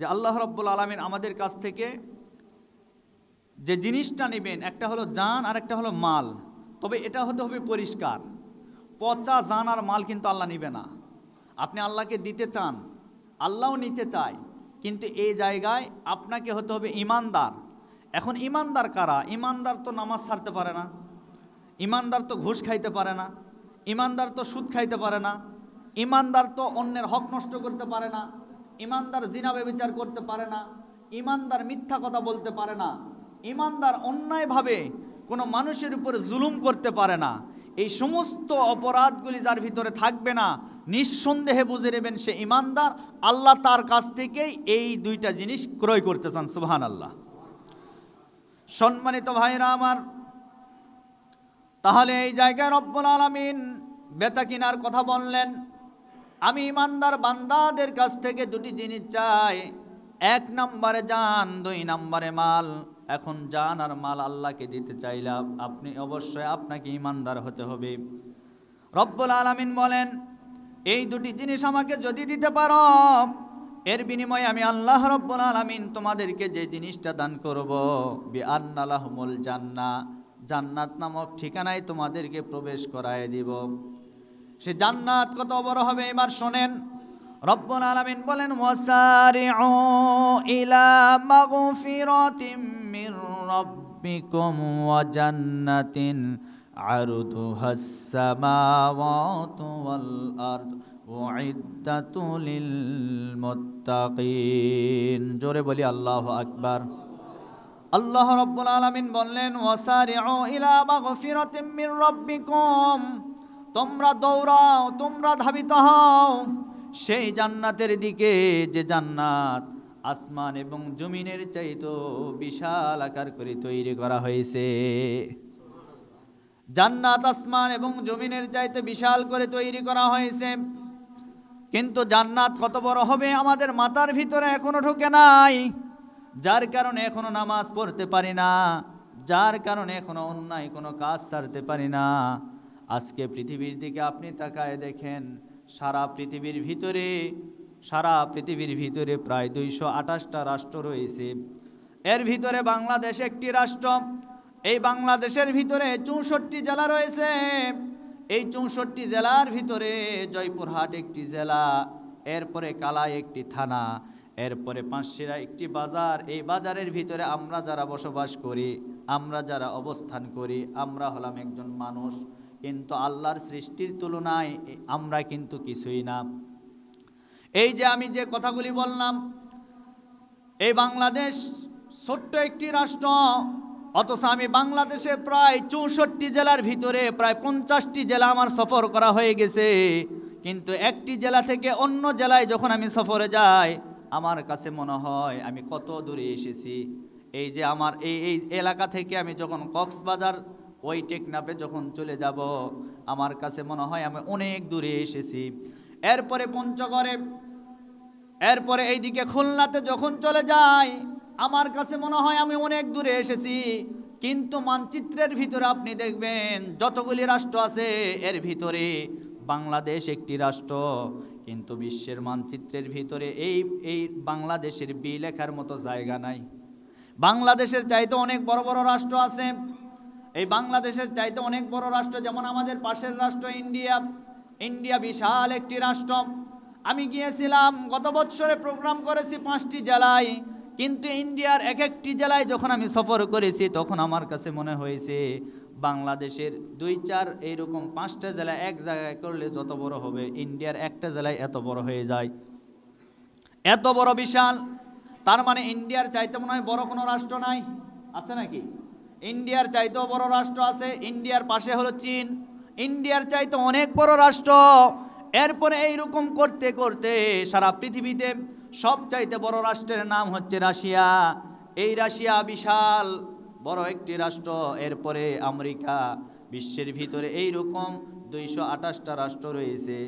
যে আল্লাহ রব্বুল আলমিন আমাদের কাছ থেকে যে জিনিসটা নেবেন, একটা হলো জান আর একটা হলো মাল। তবে এটা হতে হবে পরিষ্কার। পচা জান আর মাল কিন্তু আল্লাহ নিবে না। আপনি আল্লাহকে দিতে চান, আল্লাহও নিতে চায়, কিন্তু এই জায়গায় আপনাকে হতে হবে ইমানদার। এখন ইমানদার কারা? ইমানদার তো নামাজ ছাড়তে পারে না, ইমানদার তো ঘুষ খাইতে পারে না, ইমানদার তো সুদ খাইতে পারে না, ইমানদার তো অন্যের হক নষ্ট করতে পারে না ইমানদার জিনাবে বিচার করতে পারে না, ইমানদার মিথ্যা কথা বলতে পারে না, ইমানদার অন্যায়ভাবে কোনো মানুষের উপর জুলুম করতে পারে না, এই সমস্ত অপরাধগুলি যার ভিতরে থাকবে না, নিঃসন্দেহে বুঝে নেবেন সে ইমানদার, আল্লাহ তার কাছ থেকেই এই দুইটা জিনিস ক্রয় করতে চান সুবহান আল্লাহ সম্মানিত ভাইরা আমার, তাহলে এই জায়গায় রব্বুল আলমিন বেচা কিনার কথা বললেন। আমি ইমানদার বান্দাদের কাছ থেকে দুটি জিনিস চাই। এক নম্বরে যান দুই নম্বরে মাল। এখন যান আর মাল আল্লাহকে দিতে চাইলাম। আপনি অবশ্যই আপনাকে ইমানদার হতে হবে। রব্বুল আলমিন বলেন, এই দুটি জিনিস আমাকে যদি দিতে পারো, এর বিনিময়ে আমি আল্লাহ রব্বুল আলমিন তোমাদেরকে যে জিনিসটা দান করব বি আন্নালাহমুল জান্না জান্নাত নামক ঠিকানায় তোমাদেরকে প্রবেশ করায় দিব। সে জান্নাত কত বড় হবে এবার শোনেন। রব্বুল আলামিন বলেন, ওয়াসারিউ ইলা মাগফিরাতিম মির রাব্বিকুম ওয়া জান্নাতিন ওয়াল আরদ উইদ্দাতু লিল মুত্তাকিন। জোরে বলি, আল্লাহু আকবার। আল্লাহ রব্বুল আলামিন বললেন, ওয়াসারিউ ইলা মাগফিরাতিম মির রাব্বিকুম। তোমরা দৌড়াও, তোমরা ধাবিত হও। সেই জান্নাতের দিকে যে জান্নাত আসমান এবং জমিনের চাইতো বিশাল আকার করে তৈরি করা হয়েছে। জান্নাত আসমান এবং জমিনের চাইতে বিশাল করে তৈরি করা হয়েছে। কিন্তু জান্নাত কত বড় হবে আমাদের মাথার ভিতরে এখনও ঢুকে নাই। যার কারণে এখনও নামাজ পড়তে পারি না, যার কারণে এখনও অন্যায় কোনো কাজ ছাড়তে পারি না। আজকে পৃথিবীর দিকে আপনি তাকায় দেখেন, সারা পৃথিবীর ভিতরে, সারা পৃথিবীর ভিতরে প্রায় দুইশো আঠাশটা রাষ্ট্র রয়েছে। এর ভিতরে বাংলাদেশ একটি রাষ্ট্র, এই বাংলাদেশের ভিতরে চৌষট্টি জেলা রয়েছে। এই চৌষট্টি জেলার ভিতরে জয়পুরহাট একটি জেলা, এরপরে কালাই একটি থানা, এরপরে পাঁচশিরা একটি বাজার। এই বাজারের ভিতরে আমরা যারা বসবাস করি, আমরা যারা অবস্থান করি, আমরা হলাম একজন মানুষ। কিন্তু আল্লাহর সৃষ্টির তুলনায় আমরা কিন্তু কিছুই না। এই যে আমি যে কথাগুলি বললাম, এই বাংলাদেশ ছোট্ট একটি রাষ্ট্র, অথচ আমি বাংলাদেশে প্রায় চৌষট্টি জেলার ভিতরে প্রায় পঞ্চাশটি জেলা আমার সফর করা হয়ে গেছে। কিন্তু একটি জেলা থেকে অন্য জেলায় যখন আমি সফরে যাই, আমার কাছে মনে হয় আমি কত দূরে এসেছি। এই যে আমার এই এই এলাকা থেকে আমি যখন কক্সবাজার ওই টেকনাপে যখন চলে যাব, আমার কাছে মনে হয় আমি অনেক দূরে এসেছি। এরপরে পঞ্চগড়ে, এরপরে এইদিকে খুলনাতে যখন চলে যাই, আমার কাছে মনে হয় আমি অনেক দূরে এসেছি। কিন্তু মানচিত্রের ভিতরে আপনি দেখবেন, যতগুলি রাষ্ট্র আছে, এর ভিতরে বাংলাদেশ একটি রাষ্ট্র। কিন্তু বিশ্বের মানচিত্রের ভিতরে এই এই বাংলাদেশের বি লেখার মতো জায়গা নাই। বাংলাদেশের চাইতে অনেক বড় বড় রাষ্ট্র আছে এই বাংলাদেশের চাইতে অনেক বড় রাষ্ট্র, যেমন আমাদের পাশের রাষ্ট্র ইন্ডিয়া। ইন্ডিয়া বিশাল একটি রাষ্ট্র। আমি গিয়েছিলাম, গত বছরে প্রোগ্রাম করেছি পাঁচটি জেলায়। কিন্তু ইন্ডিয়ার এক একটি জেলায় যখন আমি সফর করেছি, তখন আমার কাছে মনে হয়েছে, বাংলাদেশের দুই, চার এইরকম পাঁচটা জেলা এক জায়গায় করলে যত বড় হবে, ইন্ডিয়ার একটা জেলায় এত বড় হয়ে যায়। এত বড় বিশাল। তার মানে ইন্ডিয়ার চাইতে মনে হয় বড় কোনো রাষ্ট্র নাই। আছে নাকি? ইন্ডিয়ার চাইতেও বড় রাষ্ট্র আছে, ইন্ডিয়ার পাশে হলো চীন। ইন্ডিয়ার চাইতে অনেক বড় রাষ্ট্র। এরপরে এইরকম করতে করতে সারা পৃথিবীতে সব চাইতে বড় রাষ্ট্রের নাম হচ্ছে রাশিয়া। এই রাশিয়া বিশাল বড় একটি রাষ্ট্র। এরপরে আমেরিকা বিশ্বের ভিতরে এইরকম দুইশো আঠাশটা রাষ্ট্র রয়েছে।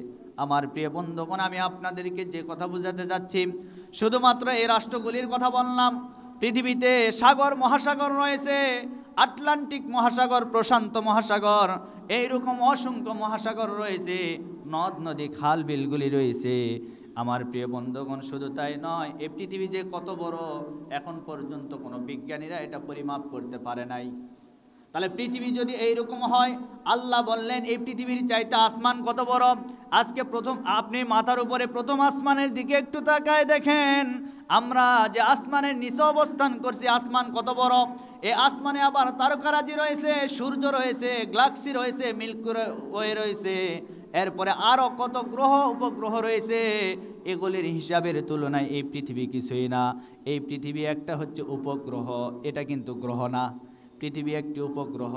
আমার প্রিয় বন্ধুগণ, আমি আপনাদেরকে যে কথা বোঝাতে যাচ্ছি, শুধুমাত্র এই রাষ্ট্রগুলির কথা বললাম। পৃথিবীতে সাগর, মহাসাগর রয়েছে। আটলান্টিক মহাসাগর, প্রশান্ত মহাসাগর, এইরকম অসংখ্য মহাসাগর রয়েছে। নদ, নদী, খাল, বিলগুলি রয়েছে। আমার প্রিয় বন্ধুগণ, শুধু তাই নয় এই পৃথিবী যে কত বড়, এখন পর্যন্ত কোনো বিজ্ঞানীরা এটা পরিমাপ করতে পারে নাই। তাহলে পৃথিবী যদি এইরকম হয়, আল্লাহ বললেন, এই পৃথিবীর চাইতে আসমান কত বড়? আজকে প্রথম, আপনি মাথার উপরে প্রথম আসমানের দিকে একটু তাকায় দেখেন আমরা যে আসমানের নিচে অবস্থান করছি, আসমান কত বড়? এ আসমানে আবার তারকারাজি রয়েছে, সূর্য রয়েছে গ্লাক্সি রয়েছে, মিল্ক ওয়ে রয়েছে। এরপরে আরও কত গ্রহ, উপগ্রহ রয়েছে? এগুলির হিসাবের তুলনায় এই পৃথিবী কিছুই না। এই পৃথিবী একটা হচ্ছে উপগ্রহ, এটা কিন্তু গ্রহ না। পৃথিবী একটি উপগ্রহ।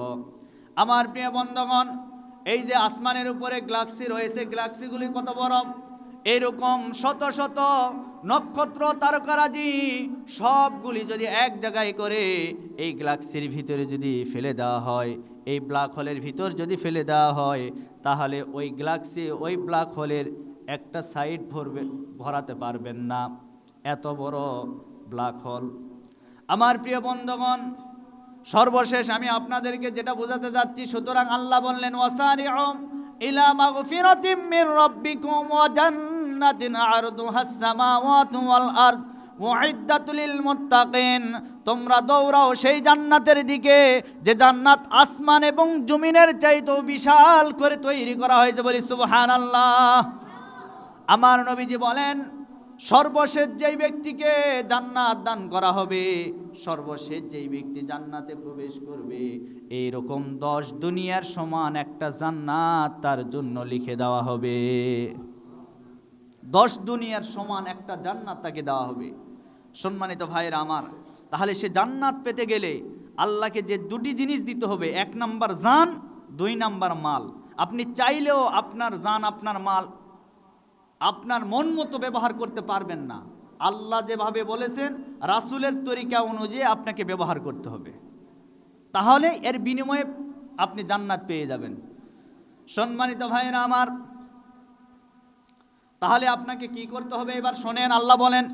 আমার প্রিয় বন্ধগণ, এই যে আসমানের উপরে গ্লাক্সি রয়েছে গ্লাক্সিগুলি কত বড়? এইরকম শত শত নক্ষত্র তারকারাজি সবগুলি যদি এক জায়গায় করে, এই গ্লাক্সির ভিতরে যদি ফেলে দেওয়া হয়, এই ব্ল্যাক হোলের ভিতর যদি ফেলে দেওয়া হয়, তাহলে ওই গ্লাক্সি ওই ব্ল্যাক হোলের একটা সাইড ভরবে, ভরাতে পারবেন না। এত বড় ব্ল্যাক হোল। আমার প্রিয় বন্ধগণ, সর্বশেষ আমি আপনাদেরকে যেটা বোঝাতে যাচ্ছি, সুতরাং আল্লাহ বললেন ওয়াসারিউ ইলা মাগফিরাতিম মির রাব্বিকুম ওয়া জান্নাতিন আরদুহাস সামাওয়াতু ওয়াল আরদ তোমরা দৌড়াও সেই জান্নাতের দিকে, যে জান্নাত আসমান এবং জমিনের চাইতেও বিশাল করে তৈরি করা হয়েছে বলি সুবহানাল্লাহ। আমার নবীজি বলেন, সর্বশেষ যেই ব্যক্তিকে জান্নাত দান করা হবে, সর্বশেষ যেই ব্যক্তি জান্নাতে প্রবেশ করবে এই রকম দশ দুনিয়ার সমান একটা জান্নাত তার জন্য লিখে দেওয়া হবে। দশ দুনিয়ার সমান একটা জান্নাত তাকে দেওয়া হবে। সম্মানিত ভাইয়েরা আমার, তাহলে সে জান্নাত পেতে গেলে আল্লাহকে যে দুটি জিনিস দিতে হবে, এক নাম্বার জান, দুই নাম্বার মাল। আপনি চাইলেও আপনার জান, আপনার মাল আপনার মন মতো ব্যবহার করতে পারবেন না। আল্লাহ যেভাবে বলেছেন, রাসুলের তরিকা অনুযায়ী আপনাকে ব্যবহার করতে হবে। তাহলে এর বিনিময়ে আপনি জান্নাত পেয়ে যাবেন। সম্মানিত ভাইয়েরা আমার তাহলে আপনাকে কি করতে হবে? এবার শোনেন, আল্লাহ বলেন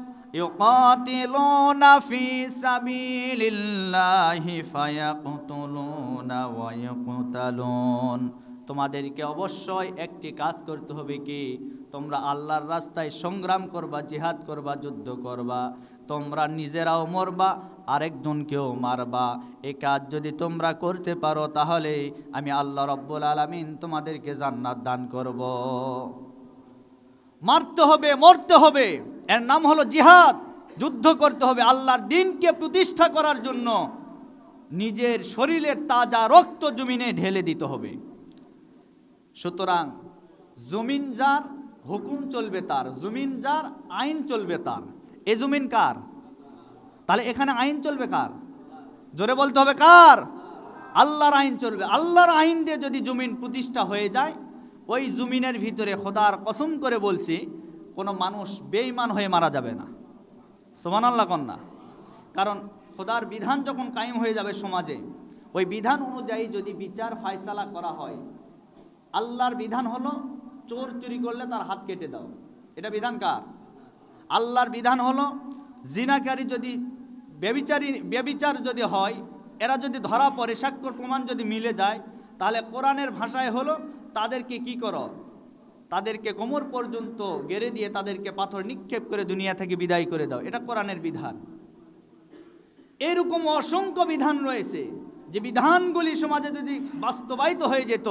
তোমাদেরকে অবশ্যই একটি কাজ করতে হবে কি? তোমরা আল্লাহর রাস্তায় সংগ্রাম করবা, জিহাদ করবা, যুদ্ধ করবা। তোমরা নিজেরাও মরবা, আরেকজনকেও মারবা। এই কাজ যদি তোমরা করতে পারো, তাহলে আমি আল্লাহ রব্বুল আলামিন তোমাদেরকে জান্নাত দান করব। মারতে হবে, মরতে হবে। এর নাম হলো জিহাদ। যুদ্ধ করতে হবে আল্লাহর দিনকে প্রতিষ্ঠা করার জন্য। নিজের শরীরের তাজা রক্ত জমিনে ঢেলে দিতে হবে। সুতরাং জমিন যার, হুকুম চলবে তার। জমিন যার, আইন চলবে তার। এ জমিন কার? তাহলে এখানে আইন চলবে কার? জোরে বলতে হবে কার? আল্লাহর আইন চলবে। আল্লাহর আইন দিয়ে যদি জমিন প্রতিষ্ঠা হয়ে যায় ওই জমিনের ভিতরে খোদার কসম করে বলছি, কোনো মানুষ বেইমান হয়ে মারা যাবে না। সোমান আল্লাহ কন্যা। কারণ খোদার বিধান যখন কায়েম হয়ে যাবে সমাজে, ওই বিধান অনুযায়ী যদি বিচার ফায়সালা করা হয়, আল্লাহর বিধান হলো চোর চুরি করলে তার হাত কেটে দাও। এটা বিধান কার? আল্লাহর বিধান হলো জিনাকারী যদি ব্যবিচারী, ব্যবিচার যদি হয়, এরা যদি ধরা পড়ে স্বাক্ষর প্রমাণ যদি মিলে যায়, তাহলে কোরআনের ভাষায় হলো তাদেরকে কি করো? তাদেরকে কোমর পর্যন্ত গেড়ে দিয়ে তাদেরকে পাথর নিক্ষেপ করে দুনিয়া থেকে বিদায় করে দাও। এটা কোরআনের বিধান। এরকম অসংখ্য বিধান রয়েছে যে বিধানগুলি সমাজে যদি বাস্তবায়িত হয়ে যেত,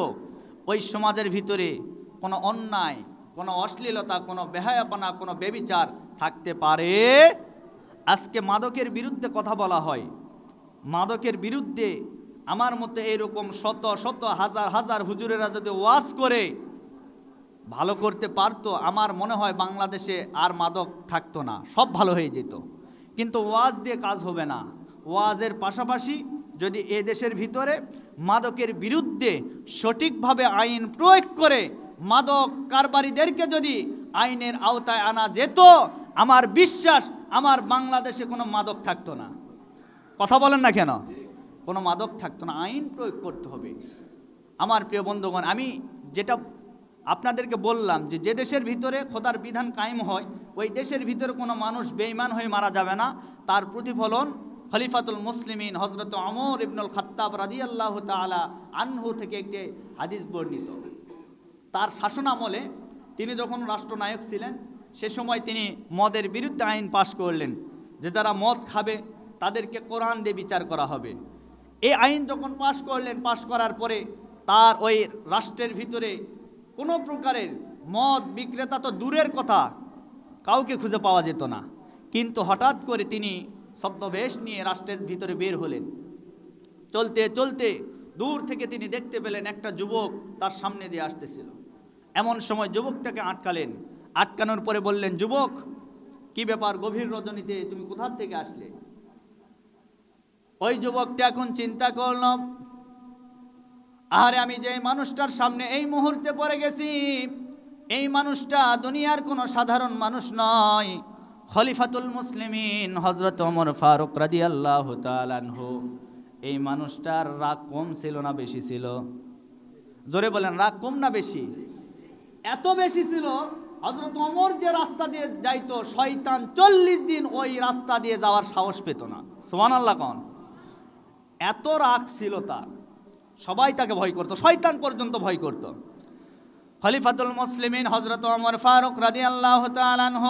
ওই সমাজের ভিতরে কোনো অন্যায়, কোনো অশ্লীলতা, কোনো বেহায়াপনা, কোনো বেবিচার থাকতে পারে। আজকে মাদকের বিরুদ্ধে কথা বলা হয়। মাদকের বিরুদ্ধে আমার মতে এরকম শত শত, হাজার হাজার হুজুরেরা যদি ওয়াজ করে, ভালো করতে পারতো, আমার মনে হয় বাংলাদেশে আর মাদক থাকতো না, সব ভালো হয়ে যেত। কিন্তু ওয়াজ দিয়ে কাজ হবে না। ওয়াজের পাশাপাশি যদি এ দেশের ভিতরে মাদকের বিরুদ্ধে সঠিকভাবে আইন প্রয়োগ করে, মাদক কারবারিদেরকে যদি আইনের আওতায় আনা যেত, আমার বিশ্বাস আমার বাংলাদেশে কোনো মাদক থাকতো না। কথা বলেন না কেন? কোনো মাদক থাকতো না, আইন প্রয়োগ করতে হবে। আমার প্রিয় বন্ধুগণ, আমি যেটা আপনাদেরকে বললাম যে যে দেশের ভিতরে খোদার বিধান কায়েম হয়, ওই দেশের ভিতরে কোনো মানুষ বেইমান হয়ে মারা যাবে না। তার প্রতিফলন খলিফাতুল মুসলিমিন হজরত অমর ইবনুল খাত্তাব রাদি আল্লাহ তালা আনহু থেকে একটি হাদিস বর্ণিত। তার শাসন আমলে তিনি যখন রাষ্ট্রনায়ক ছিলেন, সে সময় তিনি মদের বিরুদ্ধে আইন পাশ করলেন। যে যারা মদ খাবে, তাদেরকে কোরআন দিয়ে বিচার করা হবে। এই আইন যখন পাশ করলেন, পাশ করার পরে তার ওই রাষ্ট্রের ভিতরে কোনো প্রকারের মদ বিক্রেতা তো দূরের কথা, কাউকে খুঁজে পাওয়া যেত না। কিন্তু হঠাৎ করে তিনি শব্দবেশ নিয়ে রাষ্ট্রের ভিতরে বের হলেন। চলতে চলতে দূর থেকে তিনি দেখতে পেলেন একটা যুবক তার সামনে দিয়ে আসতেছিল। এমন সময় যুবকটাকে আটকালেন। আটকানোর পরে বললেন, যুবক, কি ব্যাপার? গভীর রজনীতে তুমি কোথার থেকে আসলে? ওই যুবকটা এখন চিন্তা করল আরে আমি যে মানুষটার সামনে এই মুহূর্তে পড়ে গেছি, এই মানুষটা দুনিয়ার কোনো সাধারণ মানুষ নয়। খলিফাতুল মুসলিমিন হজরত ওমর ফারুক রাদি আল্লাহ তালানহু এই মানুষটার রাগ কম ছিল না বেশি ছিল? জোরে বলেন, রাগ কম না বেশি? এত বেশি ছিল হজরত ওমর যে রাস্তা দিয়ে যাইতো, শয়তান চল্লিশ দিন ওই রাস্তা দিয়ে যাওয়ার সাহস পেত না। সোমান আল্লাহ কন। এত রাগ ছিল তার। সবাই তাকে ভয় করতো, শয়তান পর্যন্ত ভয় করত। খলিফাতুল মুসলিমিন হজরত ওমর ফারুক রাদি আল্লাহ তালানহ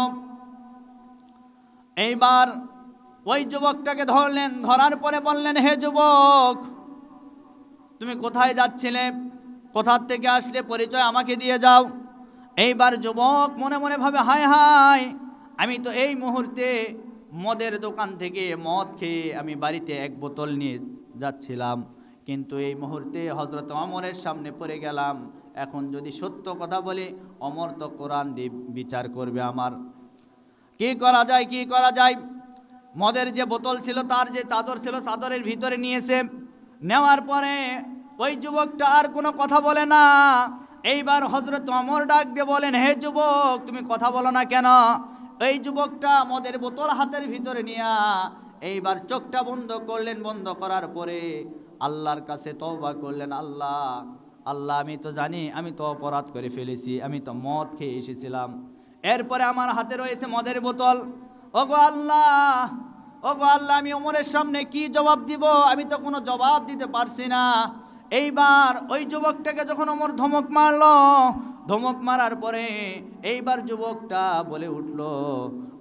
এইবার ওই যুবকটাকে ধরলেন, ধরার পরে বললেন, হে যুবক, তুমি কোথায় যাচ্ছিলে? কোথার থেকে আসলে? পরিচয় আমাকে দিয়ে যাও। এইবার যুবক মনে মনে ভাবে, হায় হায়, আমি তো এই মুহূর্তে মদের দোকান থেকে মদ খেয়ে আমি বাড়িতে এক বোতল নিয়ে যাচ্ছিলাম। কিন্তু এই মুহূর্তে হজরত অমরের সামনে পড়ে গেলাম। এখন যদি সত্য কথা বলি, অমর তো কোরআন দিয়ে বিচার করবে আমার। কি করা যায়, কি করা যায়? মদের যে বোতল ছিল, তার যে চাদর ছিল, চাদরের ভিতরে নিয়েছে। নেওয়ার পরে ওই যুবকটা আর কোনো কথা বলে না। এইবার হজরত অমর ডাক দিয়ে বলেন, হে যুবক, তুমি কথা বলো না কেন? এই যুবকটা মদের বোতল হাতের ভিতরে নিয়া এইবার চোখটা বন্ধ করলেন, বন্ধ করার পরে আল্লাহর কাছে তওবা করলেন, আল্লাহ আল্লাহ, আমি তো জানি, আমি তো অপরাধ করে ফেলেছি, আমি তো মদ খেয়ে এসেছিলাম। এরপরে আমার হাতে রয়েছে মদের বোতল। ওগো আল্লাহ ওগো আল্লাহ, আমি ওমরের সামনে কি জবাব দিব? আমি তো কোনো জবাব দিতে পারছি না। এইবার ওই যুবকটাকে যখন ওমর ধমক মারলো, ধমক মারার পরে এইবার যুবকটা বলে উঠল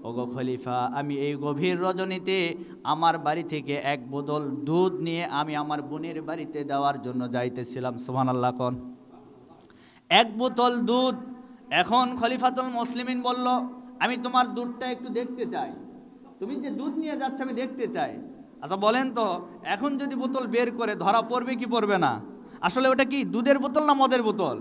ওগো খলিফা, আমি এই গভীর রজনীতে আমার বাড়ি থেকে এক বোতল দুধ নিয়ে আমি আমার বোনের বাড়িতে দেওয়ার জন্য যাইতেছিলাম। সুহান আল্লাহ কন। এক বোতল দুধ। এখন খলিফাতুল মুসলিমিন বলল, আমি তোমার দুধটা একটু দেখতে চাই। তুমি যে দুধ নিয়ে যাচ্ছ, আমি দেখতে চাই। আচ্ছা বলেন তো, এখন যদি বোতল বের করে, ধরা পড়বে কি পড়বে না? আসলে ওটা কি দুধের বোতল না মদের বোতল?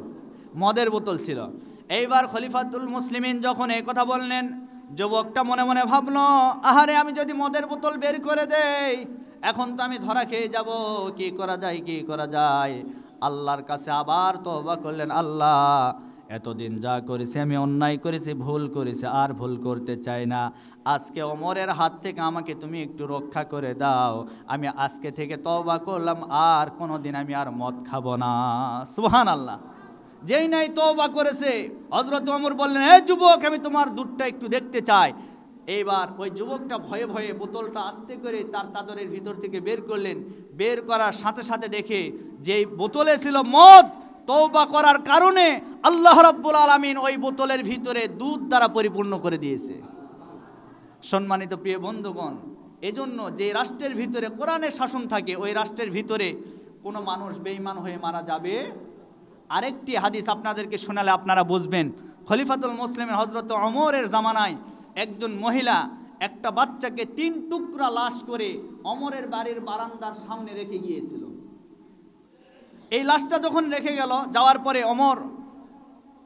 মদের বোতল ছিল। এইবার খলিফাতুল মুসলিমিন যখন এই কথা বললেন যুবকটা মনে মনে ভাবলো, আহারে, আমি যদি মদের বোতল বের করে দেই, এখন তো আমি ধরা খেয়ে যাব। কি করা যায়, কি করা যায়? আল্লাহর কাছে আবার তওবা করলেন, আল্লাহ, এতদিন যা করেছি, আমি অন্যায় করেছি, ভুল করেছি, আর ভুল করতে চাই না। আজকে অমরের হাত থেকে আমাকে তুমি একটু রক্ষা করে দাও। আমি আজকে থেকে তওবা করলাম, আর কোনো দিন আমি আর মদ খাব না। সুহান আল্লাহ যেই নাই তওবা করেছে। হজরত অমর বললেন হে যুবক, আমি তোমার দুধটা একটু দেখতে চাই। এইবার ওই যুবকটা ভয়ে ভয়ে বোতলটা আস্তে করে তার চাদরের ভিতর থেকে বের করলেন। বের করার সাথে সাথে দেখে যে বোতলে ছিল মদ তৌবা করার কারণে আল্লাহ রাব্বুল আলামিন ওই বোতলের ভিতরে দুধ দ্বারা পরিপূর্ণ করে দিয়েছে। সম্মানিত প্রিয় বন্ধুগণ, এজন্য যে রাষ্ট্রের ভিতরে কোরআনের শাসন থাকে, ওই রাষ্ট্রের ভিতরে কোনো মানুষ বেঈমান হয়ে মারা যাবে আরেকটি হাদিস আপনাদেরকে শোনালে আপনারা বুঝবেন। খলিফাতুল মুসলিমের হজরত অমরের জামানায় একজন মহিলা একটা বাচ্চাকে তিন টুকরা লাশ করে অমরের বাড়ির বারান্দার সামনে রেখে গিয়েছিল। এই লাশটা যখন রেখে গেল, যাওয়ার পরে অমর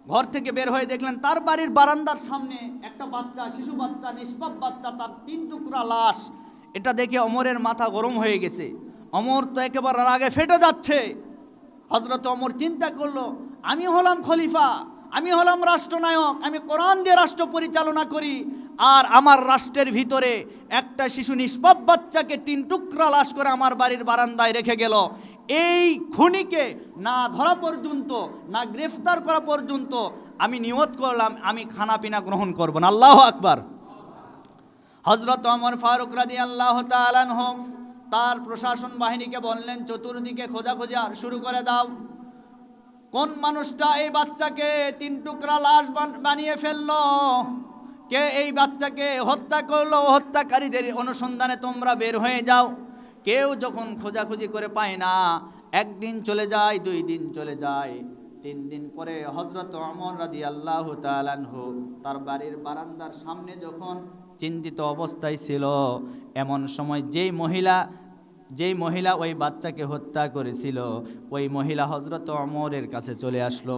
ঘর থেকে বের হয়ে দেখলেন, তার বাড়ির বারান্দার সামনে একটা বাচ্চা, শিশু বাচ্চা, নিষ্পাপ বাচ্চা, তার তিন টুকরা লাশ। এটা দেখে অমরের মাথা গরম হয়ে গেছে। অমর তো একেবারে রাগে ফেটে যাচ্ছে। হজরত অমর চিন্তা করল, আমি হলাম খলিফা, আমি হলাম রাষ্ট্রনায়ক, আমি কোরআন দিয়ে রাষ্ট্র পরিচালনা করি, আর আমার রাষ্ট্রের ভিতরে একটা শিশু নিষ্পাপ বাচ্চাকে তিন টুকরা লাশ করে আমার বাড়ির বারান্দায় রেখে গেল। এই খুনিকে না ধরা পর্যন্ত, না গ্রেফতার করা পর্যন্ত আমি নিয়ত করলাম, আমি খানা পিনা গ্রহণ করব না। আল্লাহ আকবার। হজরত অমর ফারুক রাদি আল্লাহ তালানহ তার প্রশাসন বাহিনীকে বললেন, চতুর্দিকে খোঁজাখুঁজি আর শুরু করে দাও। কোন মানুষটা এই বাচ্চাকে তিন টুকরা লাশ বান- বানিয়ে ফেলল? কে এই বাচ্চাকে হত্যা করল? হত্যাকারীদের অনুসন্ধানে তোমরা বের হয়ে যাও। কেউ যখন খোঁজাখুঁজি করে পায় না, একদিন চলে যায়, দুই দিন চলে যায়। তিন দিন পরে হজরত অমর রাদি আল্লাহ তালানহু তার বাড়ির বারান্দার সামনে যখন চিন্তিত অবস্থায় ছিল, এমন সময় যেই মহিলা যেই মহিলা ওই বাচ্চাকে হত্যা করেছিল, ওই মহিলা হজরত অমরের কাছে চলে আসলো।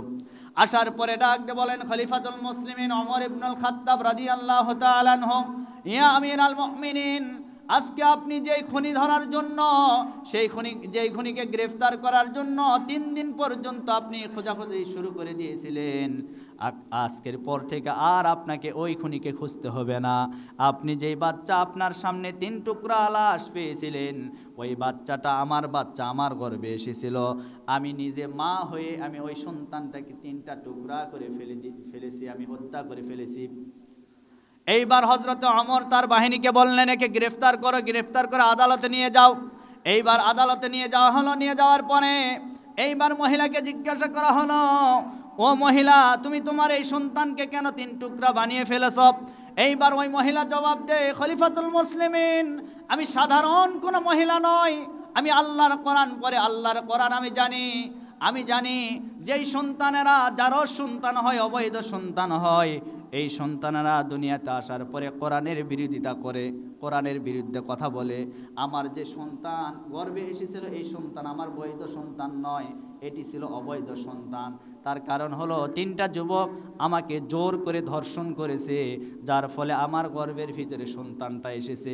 আসার পরে ডাক দিয়ে বলেন, খলিফাতুল মুসলিমিন অমর ইবনুল খাত্তাব রাদি আল্লাহ তালানহ ইয়া আমির আল মুমিনিন, আজকে আপনি যেই খনি ধরার জন্য, সেই খনি, যেই খনিকে গ্রেফতার করার জন্য তিন দিন পর্যন্ত আপনি খোঁজাখুঁজি শুরু করে দিয়েছিলেন। আজকের পর থেকে আর আপনাকে ওই খুনিকে খুঁজতে হবে না। আপনি যেই বাচ্চা আপনার সামনে তিন টুকরা লাশ পেয়েছিলেন, ওই বাচ্চাটা আমার বাচ্চা, আমার গর্বে এসেছিল। আমি নিজে মা হয়ে আমি ওই সন্তানটাকে তিনটা টুকরা করে ফেলে ফেলেছি, আমি হত্যা করে ফেলেছি। এইবার হজরত অমর তার বাহিনীকে বললেন, একে গ্রেফতার করো, গ্রেফতার করে আদালতে নিয়ে যাও। এইবার আদালতে নিয়ে যাওয়া হলো, নিয়ে যাওয়ার পরে এইবার মহিলাকে জিজ্ঞাসা করা হলো ও মহিলা, তুমি তোমার এই সন্তানকে কেন তিন টুকরা বানিয়ে ফেলেছ? এইবার ওই মহিলা জবাব দেয় খলিফাতুল মুসলিমিন, আমি সাধারণ কোনো মহিলা নয় আমি আল্লাহর কোরআন পরে আল্লাহর কোরআন আমি জানি। আমি জানি যেই সন্তানেরা যারও সন্তান হয়, অবৈধ সন্তান হয়, এই সন্তানেরা দুনিয়াতে আসার পরে কোরআনের বিরোধিতা করে, কোরআনের বিরুদ্ধে কথা বলে। আমার যে সন্তান গর্বে এসেছিল, এই সন্তান আমার বৈধ সন্তান নয়, এটি ছিল অবৈধ সন্তান। তার কারণ হলো তিনটা যুবক আমাকে জোর করে ধর্ষণ করেছে, যার ফলে আমার গর্বের ভিতরে সন্তানটা এসেছে।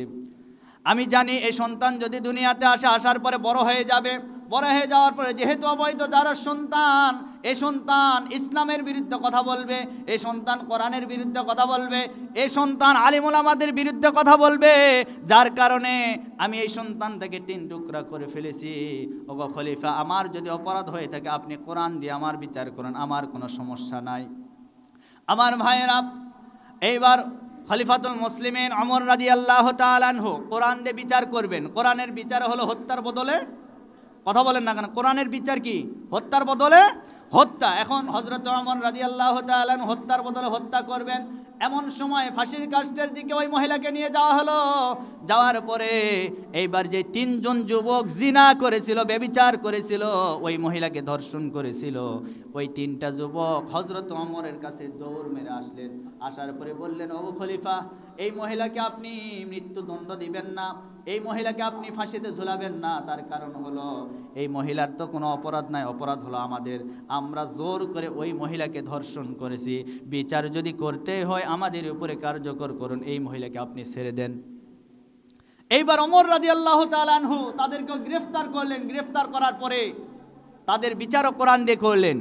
আমি জানি এই সন্তান যদি দুনিয়াতে আসে, আসার পরে বড় হয়ে যাবে। বড় হয়ে যাওয়ার পরে যেহেতু অবৈধ, যারা সন্তান এই সন্তান ইসলামের বিরুদ্ধে কথা বলবে এই সন্তান কোরআনের বিরুদ্ধে কথা বলবে এই সন্তান আলিমুল আমাদের বিরুদ্ধে কথা বলবে, যার কারণে আমি এই সন্তান থেকে তিন টুকরা করে ফেলেছি। ওগো খলিফা, আমার যদি অপরাধ হয়ে থাকে, আপনি কোরআন দিয়ে আমার বিচার করুন, আমার কোনো সমস্যা নাই। আমার ভাইয়েরা, এইবার খলিফাতুল মুসলিমিন অমর রাজি আল্লাহ তালানহু কোরআন দিয়ে বিচার করবেন। কোরআনের বিচার হলো হত্যার বদলে, কথা বলেন না কেন? কোরআনের বিচার কি? হত্যার বদলে হত্যা। এখন হজরত অমর রাজি আল্লাহ তালান হত্যার বদলে হত্যা করবেন। এমন সময় ফাঁসির কাস্টের দিকে ওই মহিলাকে নিয়ে যাওয়া হলো। যাওয়ার পরে এইবার যে তিনজন যুবক জিনা করেছিল বেবিচার করেছিল, ওই মহিলাকে ধর্ষণ করেছিল। ওই তিনটা যুবক হজরত অমরের কাছে দৌড় মেরে আসলেন। আসার পরে বললেন ও খলিফা, এই মহিলাকে আপনি মৃত্যুদণ্ড দিবেন না, এই মহিলাকে আপনি ফাঁসিতে ঝুলাবেন না। তার কারণ হলো, এই মহিলার তো কোনো অপরাধ নাই, অপরাধ হলো আমাদের। আমরা জোর করে ওই মহিলাকে ধর্ষণ করেছি। বিচার যদি করতে হয় আমাদের উপরে কার্যকর করুন, এই মহিলাকে আপনি ছেড়ে দেন। এইবার অমর রাজি আল্লাহ তালানহু তাদেরকে গ্রেফতার করলেন। গ্রেফতার করার পরে তাদের বিচারও কোরআন দিয়ে করলেন।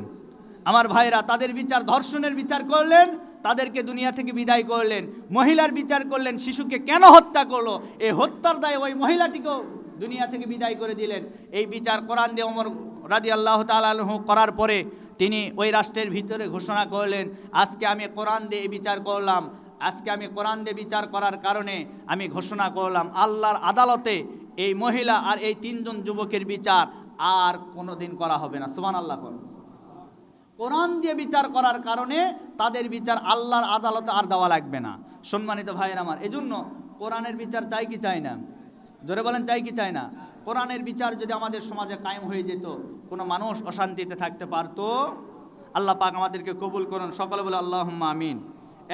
আমার ভাইরা তাদের বিচার, ধর্ষণের বিচার করলেন, তাদেরকে দুনিয়া থেকে বিদায় করলেন। মহিলার বিচার করলেন, শিশুকে কেন হত্যা করল? এই হত্যার দায়ে ওই মহিলাটিকেও দুনিয়া থেকে বিদায় করে দিলেন। এই বিচার কোরআন দিয়ে অমর রাজি আল্লাহ তালাহু করার পরে তিনি ওই রাষ্ট্রের ভিতরে ঘোষণা করলেন, আজকে আমি কোরআন দিয়ে বিচার করলাম, আজকে আমি কোরআন দিয়ে বিচার করার কারণে আমি ঘোষণা করলাম, আল্লাহর আদালতে এই মহিলা আর এই তিনজন যুবকের বিচার আর কোনো দিন করা হবে না সুমান আল্লাহ কোরআন দিয়ে বিচার করার কারণে তাদের বিচার আল্লাহর আদালতে আর দেওয়া লাগবে না। সম্মানিত ভাইয়ের আমার, এজন্য কোরআনের বিচার চাই কি চাই না? জোরে বলেন, চাই কি চাই না? কোরআনের বিচার যদি আমাদের সমাজে কায়েম হয়ে যেত কোনো মানুষ অশান্তিতে থাকতে পারতো, আল্লাহ পাক আমাদেরকে কবুল করুন। সকলে বলে আল্লাহ আমিন।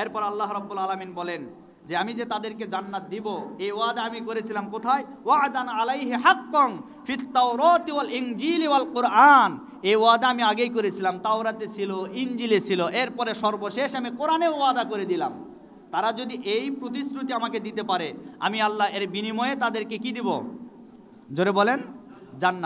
এরপর আল্লাহ রব্বুল আলমিন বলেন যে, আমি যে তাদেরকে জান্নাত দিব, এই ওয়াদা আমি করেছিলাম কোথায়? ওয়াদান আলাইহি হাক্কং ফিত তাওরাতি ওয়াল ইনজিলি ওয়াল কোরআন। এই ওয়াদা আমি আগেই করেছিলাম, তাওরাতে ছিল, ইনজিলে ছিল। এরপরে সর্বশেষ আমি কোরআনে ওয়াদা করে দিলাম। তারা যদি এই প্রতিশ্রুতি আমাকে দিতে পারে, আমি আল্লাহ এর বিনিময়ে তাদেরকে কি দিব? জোরে বলেন, জান্নাত।